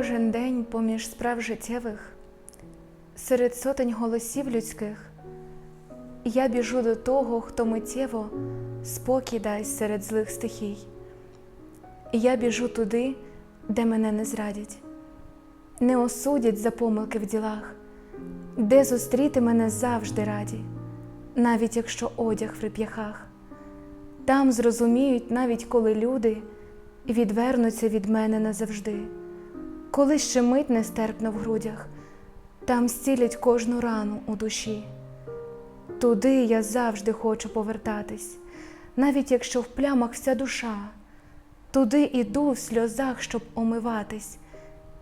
Кожен день поміж справ життєвих, серед сотень голосів людських, я біжу до того, хто миттєво спокій дасть серед злих стихій. Я біжу туди, де мене не зрадять, не осудять за помилки в ділах, де зустріти мене завжди раді, навіть якщо одяг в реп'яхах. Там зрозуміють, навіть коли люди відвернуться від мене назавжди, коли ще мить нестерпно в грудях, там зцілять кожну рану у душі. Туди я завжди хочу повертатись, навіть якщо в плямах вся душа, туди іду в сльозах, щоб омиватись,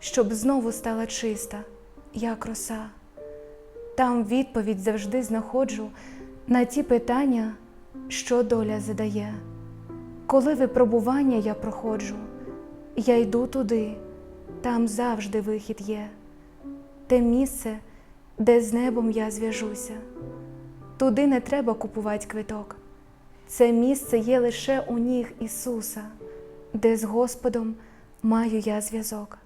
щоб знову стала чиста, як роса. Там відповідь завжди знаходжу на ті питання, що доля задає. Коли випробування я проходжу, я йду туди, там завжди вихід є, те місце, де з небом я зв'яжуся. Туди не треба купувати квиток. Це місце є лише у ніг Ісуса, де з Господом маю я зв'язок.